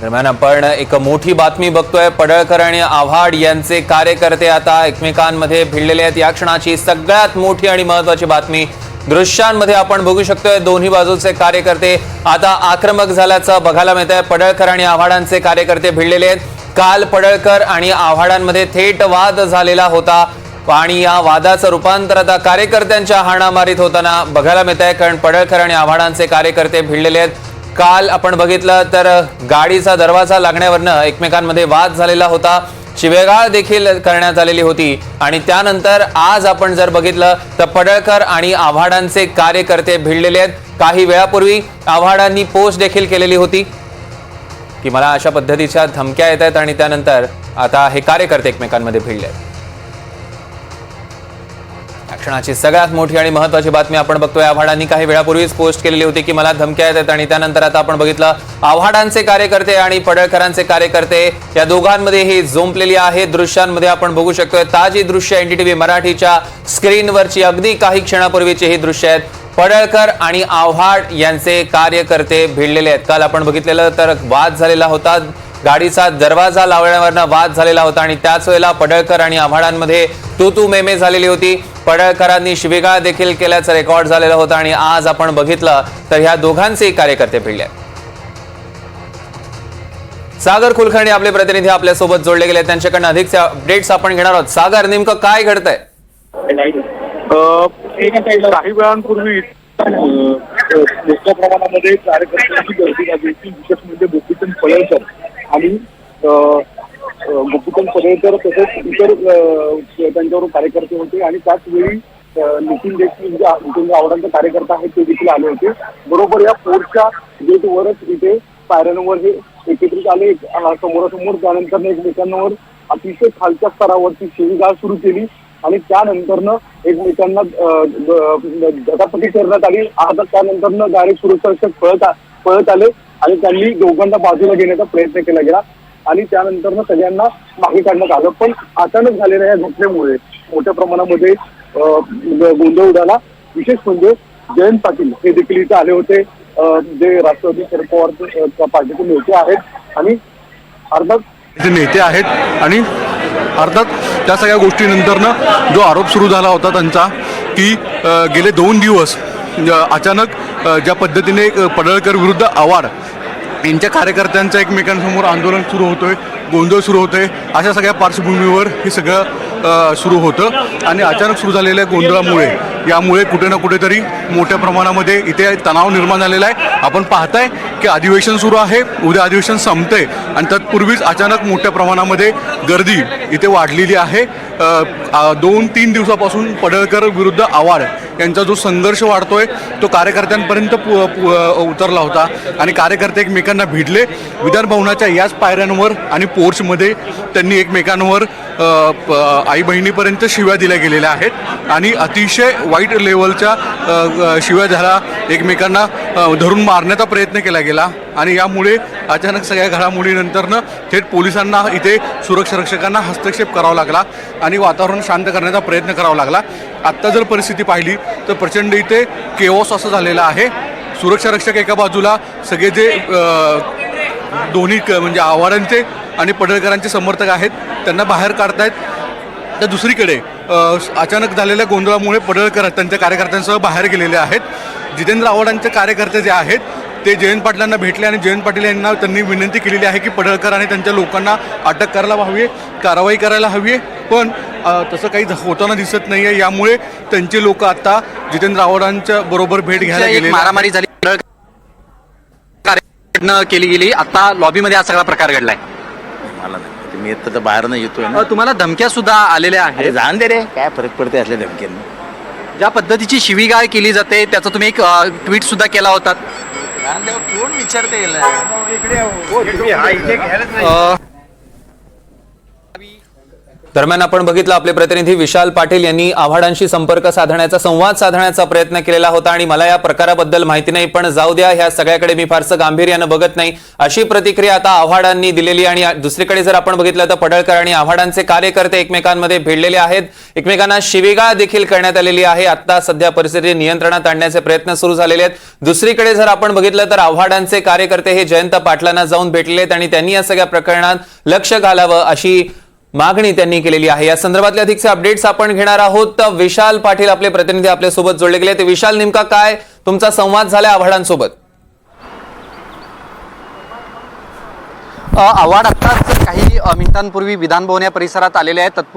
दरम्यान आपण एक मोठी बातमी बघतोय. पडळकर आणि आव्हाड यांचे कार्यकर्ते आता एकमेकांमध्ये भिडलेले आहेत. या क्षणाची सगळ्यात मोठी आणि महत्वाची बातमी दृश्यांमध्ये आपण बघू शकतोय. दोन्ही बाजूचे कार्यकर्ते आता आक्रमक झाल्याचं बघायला मिळत आहे पडळकर आणि आव्हाडांचे कार्यकर्ते भिडलेले आहेत. काल पडळकर आणि आव्हाडांमध्ये थेट वाद झालेला होता. आणि या वादाचं रूपांतर आता कार्यकर्त्यांच्या हाणामारीत होताना बघायला मिळत आहे कारण पडळकर आणि आव्हाडांचे कार्यकर्ते भिडलेले आहेत. काल आपण बघितलं तर गाडीचा दरवाजा लागण्यावरनं एकमेकांमध्ये वाद झालेला होता. शिवेगाळ देखील करण्यात आलेली होती. आणि त्यानंतर आज आपण जर बघितलं तर पडळकर आणि आव्हाडांचे कार्यकर्ते भिडलेले आहेत. काही वेळापूर्वी आव्हाडांनी पोस्ट देखील केलेली होती. की मला अशा पद्धतीच्या धमक्या येत आहेत आणि त्यानंतर आता हे कार्यकर्ते एकमेकांमध्ये भिडले आहेत. क्षणाची सगळ्यात मोठी आणि महत्वाची बातमी आपण बघतोय. आव्हाडांनी काही वेळापूर्वीच पोस्ट केलेली होती की मला धमक्या येत आहेत आणि त्यानंतर आता आपण बघितलं आव्हाडांचे कार्यकर्ते आणि पडळकरांचे कार्यकर्ते या दोघांमध्ये ही झोंपलेली आहे. दृश्यांमध्ये आपण बघू शकतोय ताजी दृश्य एनडीटीव्ही मराठीच्या स्क्रीनवरची. अगदी काही क्षणापूर्वीची ही दृश्य आहेत. पडळकर आणि आव्हाड यांचे कार्यकर्ते भिडलेले आहेत. काल आपण बघितलेलं तर वाद झालेला होता. गाडीचा दरवाजा लावण्यावरनं वाद झालेला होता आणि त्याच वेळेला पडळकर आणि आव्हाडांमध्ये तू तू मेमे झालेली होती. पडळकरांनी शिबिगाळ देखील केल्याचं रेकॉर्ड झालेलं होतं आणि आज आपण बघितलं तर ह्या दोघांचेही कार्यकर्ते भिडले सागर कुलकर्णी आपले प्रतिनिधी आपल्यासोबत जोडले गेले त्यांच्याकडनं अधिकचे अपडेट्स आपण घेणार आहोत. सागर नेमकं काय घडतंय? काही वेळांपूर्वी मोठ्या प्रमाणामध्ये कार्यकर्त्यांची गर्दी झाली होती विशेष म्हणजे गोपीचंद पडळकर आणि गोपीचंद पडळकर तसेच इतर त्यांच्यावर कार्यकर्ते होते आणि त्याच वेळी नितीन देशमुख जे नितीन आवडांचे कार्यकर्ता आहेत ते देखील आले होते. बरोबर या पोर्टच्या गेटवरच इथे पायऱ्यांवर हे एकत्रित आले. समोरासमोर त्यानंतर एकमेकांवर अतिशय खालच्या स्तरावरची शिवीगाळ सुरू केली आणि त्यानंतरनं एकमेकांना अ, गटापटी करण्यात आली. आता त्यानंतरनं डायरेक्ट सुरक्षा पळत पळत आले आणि त्यांनी दोघांना बाजूला घेण्याचा प्रयत्न केला गेला. आणि त्यानंतरनं सगळ्यांना मागे काढण्यात आलं पण अचानक झालेल्या या घटनेमुळे मोठ्या प्रमाणामध्ये गोंधळ उडाला. विशेष म्हणजे जयंत पाटील हे देखील इथे आले होते. जे राष्ट्रवादी शरद पवार पार्टीचे नेते आहेत. आणि अर्थात जे नेते आहेत आणि अर्थात त्या सगळ्या गोष्टीनंतरनं जो आरोप सुरू झाला होता त्यांचा की गेले दोन दिवस अचानक ज्या पद्धतीने पडळकर विरुद्ध आवाड यांच्या कार्यकर्त्यांचं एकमेकांसमोर आंदोलन सुरू होतोय गोंधळ सुरू होतोय. अशा सगळ्या पार्श्वभूमीवर हे सगळं सुरू होतं. आणि अचानक सुरू झालेल्या गोंधळामुळे यामुळे कुठे ना कुठेतरी मोठ्या प्रमाणामध्ये इथे तणाव निर्माण झालेला आहे. आपण पाहताय की अधिवेशन सुरू आहे उद्या अधिवेशन संपतंय. आणि तत्पूर्वीच अचानक मोठ्या प्रमाणामध्ये गर्दी इथे वाढलेली आहे. दोन तीन दिवसापासून पडळकर विरुद्ध आव्हाड यांचा जो संघर्ष वाढतोय तो कार्यकर्त्यांपर्यंत पु- उतरला होता. आणि कार्यकर्ते एकमेकांना भिडले विधान भवनाच्या याच पायऱ्यांवर आणि पोर्चमध्ये त्यांनी एकमेकांवर प- आई बहिणीपर्यंत शिव्या दिल्या गेलेल्या आहेत. आणि अतिशय वाईट लेवलच्या शिव्या झाल्या. एकमेकांना धरून मारण्याचा प्रयत्न केला गेला. आणि यामुळे अचानक सगळ्या घडामोडीनंतरनं थेट पोलिसांना इथे सुरक्षा रक्षकांना हस्तक्षेप करावा लागला. आणि वातावरण शांत करण्याचा प्रयत्न करावा लागला. आत्ता जर परिस्थिती पाहिली तर प्रचंड इथे केओस असं झालेलं आहे. सुरक्षा रक्षक एका बाजूला सगळे जे दोन्ही क- म्हणजे आव्हाडांचे आणि पडळकरांचे समर्थक आहेत त्यांना बाहेर काढतायत. तर दुसरीकडे अचानक झालेल्या गोंधळामुळे पडळकर त्यांच्या कार्यकर्त्यांसह बाहेर गेलेले आहेत. जितेंद्र आव्हाडांचे कार्यकर्ते जे आहेत ते जयंत पाटलांना भेटले आणि जयंत पाटील यांना त्यांनी विनंती केलेली आहे की पडळकर आणि त्यांच्या लोकांना अटक करायला हवी आहे कारवाई करायला हवी आहे. पण तसं काही होताना दिसत नाही आहे यामुळे त्यांचे लोक आता जितेंद्र आव्हाडांच्या बरोबर भेट घ्यायला गेले मारामारी झाली. केली गेली. आता लॉबीमध्ये हा सगळा प्रकार घडलाय. मला नाही. मी येतं तर बाहेर नाही येतोय ना? अ, तुम्हाला धमक्या सुद्धा आलेल्या आहेत. जाण दे रे. काय फरक पडते असल्या धमक्यांनी? ज्या पद्धतीची शिवीगाळ केली जाते त्याचा तुम्ही एक ट्विट सुद्धा केला होता. कोण विचारते दरम्यान आपण बघितलं आपले प्रतिनिधी विशाल पाटील यांनी आव्हाडांशी संपर्क साधण्याचा संवाद साधण्याचा प्रयत्न केलेला होता आणि मला या प्रकाराबद्दल माहिती नाही पण जाऊ द्या ह्या सगळ्याकडे मी फारसं गांभीर्यानं बघत नाही. अशी प्रतिक्रिया आता आव्हाडांनी दिलेली आणि दुसरीकडे जर आपण बघितलं तर पडळकर आणि आव्हाडांचे कार्यकर्ते एकमेकांमध्ये भिडलेले आहेत. एकमेकांना शिवीगाळ देखील करण्यात आलेली आहे. आता सध्या परिस्थिती नियंत्रणात आणण्याचे प्रयत्न सुरू झालेले आहेत. दुसरीकडे जर आपण बघितलं तर आव्हाडांचे कार्यकर्ते हे जयंत पाटलांना जाऊन भेटलेत आणि त्यांनी या सगळ्या प्रकरणात लक्ष घालावं अशी मागणी त्यांनी केलेली आहे. या संदर्भातले अधिकचे अपडेट्स आपण घेणार आहोत. तर विशाल पाटील आपले प्रतिनिधी आपल्यासोबत जोडले गेले. ते विशाल नेमका काय? तुमचा संवाद झाला आव्हाडांसोबत. आव्हाड आत्ताच काही मिनिटांपूर्वी विधानभवन या परिसरात आलेले आहेत. तत्पूर्वी